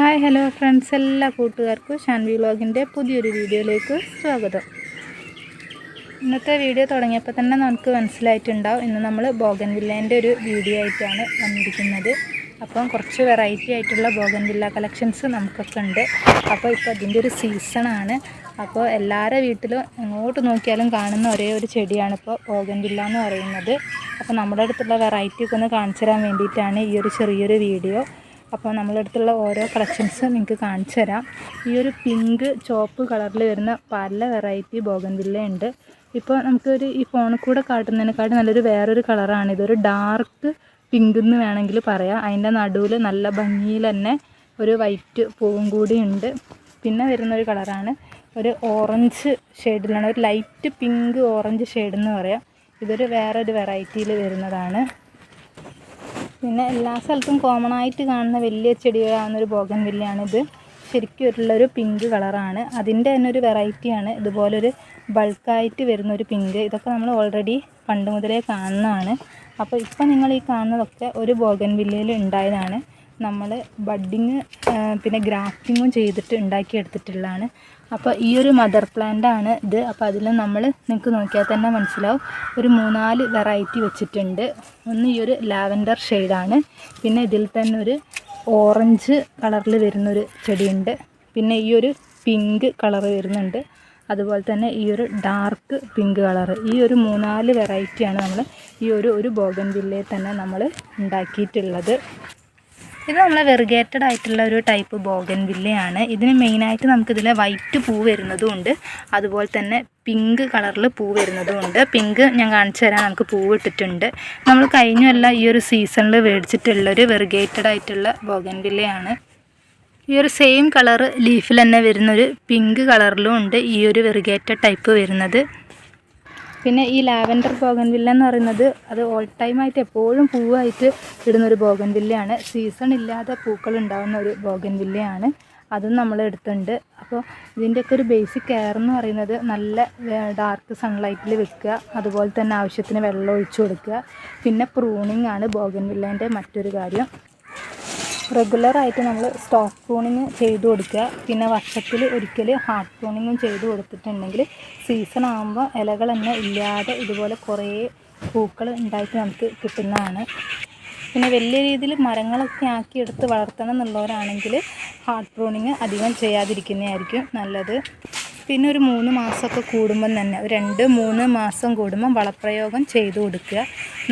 Hi hello friends എല്ലാ കൂട്ടുകാർക്കും ഷാൻവി വ്ളോഗിന്റെ പുതിയൊരു വീഡിയോയിലേക്ക് സ്വാഗതം. ഇന്നത്തെ വീഡിയോ തുടങ്ങിയപ്പോൾ തന്നെ നമുക്ക് മനസ്സിലായിട്ടുണ്ടാവും. ഇന്ന് നമ്മൾ ബോഗൻ വില്ലേന്റെ ഒരു വീഡിയോ ആയിട്ടാണ് വന്നിരിക്കുന്നത്. അപ്പം കുറച്ച് വെറൈറ്റി ആയിട്ടുള്ള ബോഗൻ വില്ല കളക്ഷൻസ് നമുക്കൊക്കെ ഉണ്ട്. അപ്പോൾ ഇപ്പോൾ അതിന്റെ ഒരു സീസണാണ് അപ്പോൾ എല്ലാവരുടെ വീട്ടിലും എങ്ങോട്ട് നോക്കിയാലും കാണുന്ന ഒരേ ഒരു ചെടിയാണ് ഇപ്പോൾ ബോഗൻ വില്ല എന്ന് പറയുന്നത്. അപ്പോൾ നമ്മുടെ അടുത്തുള്ള വെറൈറ്റി ഒക്കെ ഒന്ന് കാണിച്ചു തരാൻ വേണ്ടിയിട്ടാണ് ഈ ഒരു ചെറിയൊരു വീഡിയോ അപ്പോൾ നമ്മളടുത്തുള്ള ഓരോ കളക്ഷൻസ് നിങ്ങൾക്ക് കാണിച്ചു തരാം. ഈ ഒരു പിങ്ക് ചോപ്പ് കളറിൽ വരുന്ന പല വെറൈറ്റി ബോഗൻവില്ല ഉണ്ട്. ഇപ്പോൾ നമുക്കൊരു ഈ ഫോണിൽ കൂടെ കാട്ടുന്നതിനെക്കാട്ടും നല്ലൊരു വേറൊരു കളറാണ് ഇതൊരു ഡാർക്ക് പിങ്ക് എന്ന് വേണമെങ്കിൽ പറയാം. അതിന്റെ നടുവിൽ നല്ല ഭംഗിയിൽ തന്നെ ഒരു വൈറ്റ് പൂവും കൂടി ഉണ്ട്. പിന്നെ വരുന്ന ഒരു കളറാണ് ഒരു ഓറഞ്ച് ഷെയ്ഡിലാണ് ഒരു ലൈറ്റ് പിങ്ക് ഓറഞ്ച് ഷെയ്ഡ് എന്ന് പറയാം. ഇതൊരു വേറൊരു വെറൈറ്റിയിൽ വരുന്നതാണ്. പിന്നെ എല്ലാ സ്ഥലത്തും കോമൺ ആയിട്ട് കാണുന്ന വലിയ ചെടികളാകുന്നൊരു ബോഗൻ വില്ലയാണിത് ശരിക്കും ഉള്ളൊരു പിങ്ക് കളറാണ് അതിന്റെ തന്നെ ഒരു വെറൈറ്റിയാണ് ഇതുപോലൊരു ബൾക്കായിട്ട് വരുന്ന ഒരു പിങ്ക് ഇതൊക്കെ നമ്മൾ ഓൾറെഡി പണ്ട് മുതലേ കാണുന്നതാണ്. അപ്പോൾ ഇപ്പം നിങ്ങൾ ഈ കാണുന്നതൊക്കെ ഒരു ബോഗൻ വില്ലയിൽ ഉണ്ടായതാണ്. നമ്മൾ ബഡ്ഡിങ് പിന്നെ ഗ്രാഫ്റ്റിങ്ങും ചെയ്തിട്ട് ഉണ്ടാക്കിയെടുത്തിട്ടുള്ളതാണ്. അപ്പോൾ ഈ ഒരു മദർ ആണ് ഇത്. അപ്പോൾ അതിൽ നമ്മൾ നിങ്ങൾക്ക് നോക്കിയാൽ തന്നെ മനസ്സിലാവും. ഒരു മൂന്നാൽ വെറൈറ്റി വെച്ചിട്ടുണ്ട്. ഒന്ന് ഈ ഒരു ലാവൻഡർ ഷെയ്ഡാണ്. പിന്നെ ഇതിൽ തന്നെ ഒരു ഓറഞ്ച് കളറിൽ വരുന്നൊരു ചെടിയുണ്ട്. പിന്നെ ഈ ഒരു പിങ്ക് കളർ വരുന്നുണ്ട്. അതുപോലെ തന്നെ ഈ ഒരു ഡാർക്ക് പിങ്ക് കളർ ഈ ഒരു മൂന്നാൽ വെറൈറ്റിയാണ് നമ്മൾ ഈ ഒരു ഒരു ബോഗൻ ജില്ലയിൽ തന്നെ നമ്മൾ ഉണ്ടാക്കിയിട്ടുള്ളത്. ഇത് നമ്മളെ വെറുഗേറ്റഡ് ആയിട്ടുള്ള ഒരു ടൈപ്പ് ബോഗൻ വില്ലയാണ്. ഇതിന് മെയിനായിട്ട് നമുക്കിതിൽ വൈറ്റ് പൂ വരുന്നതും ഉണ്ട് അതുപോലെ തന്നെ പിങ്ക് കളറിൽ പൂ വരുന്നതും ഉണ്ട് പിങ്ക് ഞാൻ കാണിച്ചു തരാൻ നമുക്ക് പൂ ഇട്ടിട്ടുണ്ട്. നമ്മൾ കഴിഞ്ഞല്ല ഈ ഒരു സീസണിൽ മേടിച്ചിട്ടുള്ളൊരു വെറുഗേറ്റഡ് ആയിട്ടുള്ള ബോഗൻ വില്ലയാണ്. ഈ ഒരു സെയിം കളർ ലീഫിൽ തന്നെ വരുന്നൊരു പിങ്ക് കളറിലും ഉണ്ട് ഈ ഒരു വെറുഗേറ്റഡ് ടൈപ്പ് വരുന്നത്. പിന്നെ ഈ ലാവൻഡർ ബോഗൻവില്ല എന്ന് പറയുന്നത് അത് ഓൾ ടൈമായിട്ട് എപ്പോഴും പൂവായിട്ട് ഇടുന്നൊരു ബോഗൻവില്ലയാണ്. സീസൺ ഇല്ലാതെ പൂക്കൾ ഉണ്ടാകുന്ന ഒരു ബോഗൻവില്ലയാണ്. അതും നമ്മൾ എടുത്തിട്ടുണ്ട്. അപ്പോൾ ഇതിന്റെയൊക്കെ ഒരു ബേസിക് കെയർ എന്ന് പറയുന്നത് നല്ല ഡാർക്ക് സൺലൈറ്റിൽ വെക്കുക അതുപോലെ തന്നെ ആവശ്യത്തിന് വെള്ളം ഒഴിച്ചു കൊടുക്കുക. പിന്നെ പ്രൂണിങ് ആണ് ബോഗൻവില്ലേന്റെ മറ്റൊരു കാര്യം. റെഗുലറായിട്ട് നമ്മൾ സ്റ്റോക്ക് പ്രൂണിങ് ചെയ്ത് കൊടുക്കുക. പിന്നെ വർഷത്തിൽ ഒരിക്കൽ ഹാർഡ് പ്രൂണിങ്ങും ചെയ്ത് കൊടുത്തിട്ടുണ്ടെങ്കിൽ സീസൺ ആകുമ്പോൾ ഇലകൾ തന്നെ ഇല്ലാതെ ഇതുപോലെ കുറേ പൂക്കൾ ഉണ്ടായിട്ട് നമുക്ക് കിട്ടുന്നതാണ്. പിന്നെ വലിയ രീതിയിൽ മരങ്ങളൊക്കെ ആക്കി എടുത്ത് വളർത്തണം എന്നുള്ളവരാണെങ്കിൽ ഹാർഡ് പ്രൂണിങ് അധികം ചെയ്യാതിരിക്കുന്നതായിരിക്കും നല്ലത്. പിന്നെ ഒരു മൂന്ന് മാസമൊക്കെ കൂടുമ്പം തന്നെ ഒരു രണ്ട് മൂന്ന് മാസം കൂടുമ്പം വളപ്രയോഗം ചെയ്തു കൊടുക്കുക.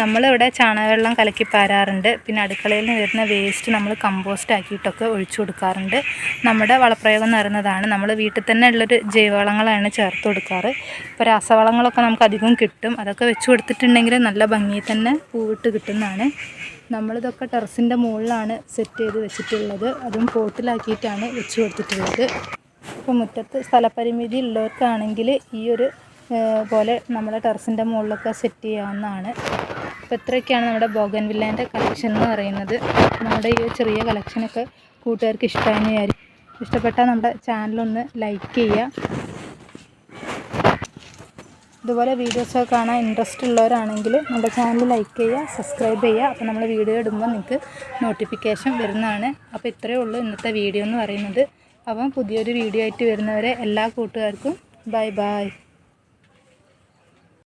നമ്മളിവിടെ ചാണകവെള്ളം കലക്കി പാരാറുണ്ട്. പിന്നെ അടുക്കളയിൽ നിന്ന് വരുന്ന വേസ്റ്റ് നമ്മൾ കമ്പോസ്റ്റ് ആക്കിയിട്ടൊക്കെ ഒഴിച്ചു കൊടുക്കാറുണ്ട്. നമ്മുടെ വളപ്രയോഗം എന്ന് പറയുന്നതാണ് നമ്മൾ വീട്ടിൽ തന്നെ ഉള്ളൊരു ജൈവവളങ്ങളാണ് ചേർത്ത് കൊടുക്കാറ്. ഇപ്പോൾ രാസവളങ്ങളൊക്കെ നമുക്ക് അധികം കിട്ടും. അതൊക്കെ വെച്ച് കൊടുത്തിട്ടുണ്ടെങ്കിൽ നല്ല ഭംഗിയിൽ തന്നെ പൂവിട്ട് കിട്ടുന്നതാണ്. നമ്മളിതൊക്കെ ടെറസിന്റെ മുകളിലാണ് സെറ്റ് ചെയ്ത് വെച്ചിട്ടുള്ളത്. അതും പോട്ടിലാക്കിയിട്ടാണ് വെച്ച് കൊടുത്തിട്ടുള്ളത്. ഇപ്പോൾ മുറ്റത്ത് സ്ഥലപരിമിതി ഉള്ളവർക്കാണെങ്കിൽ ഈ ഒരു പോലെ നമ്മുടെ ടെറസിന്റെ മുകളിലൊക്കെ സെറ്റ് ചെയ്യാവുന്നതാണ്. അപ്പോൾ ഇത്രയൊക്കെയാണ് നമ്മുടെ ബോഗൻ വില്ലേന്റെ കളക്ഷൻ എന്ന് പറയുന്നത്. നമ്മുടെ ഈ ചെറിയ കളക്ഷനൊക്കെ കൂട്ടുകാർക്ക് ഇഷ്ടമായെന്ന് വിചാരിക്കും ഇഷ്ടപ്പെട്ടാൽ നമ്മുടെ ചാനലൊന്ന് ലൈക്ക് ചെയ്യുക ഇതുപോലെ വീഡിയോസൊക്കെ കാണാൻ ഇൻട്രസ്റ്റ് ഉള്ളവരാണെങ്കിൽ നമ്മുടെ ചാനൽ ലൈക്ക് ചെയ്യുക സബ്സ്ക്രൈബ് ചെയ്യുക അപ്പോൾ നമ്മൾ വീഡിയോ ഇടുമ്പോൾ നിങ്ങൾക്ക് നോട്ടിഫിക്കേഷൻ വരുന്നതാണ്. അപ്പോൾ ഇത്രയേ ഉള്ളൂ ഇന്നത്തെ വീഡിയോ എന്ന് പറയുന്നത്. അപ്പം പുതിയൊരു വീഡിയോ ആയിട്ട് വരുന്നവരെ എല്ലാ കൂട്ടുകാർക്കും ബൈ ബൈ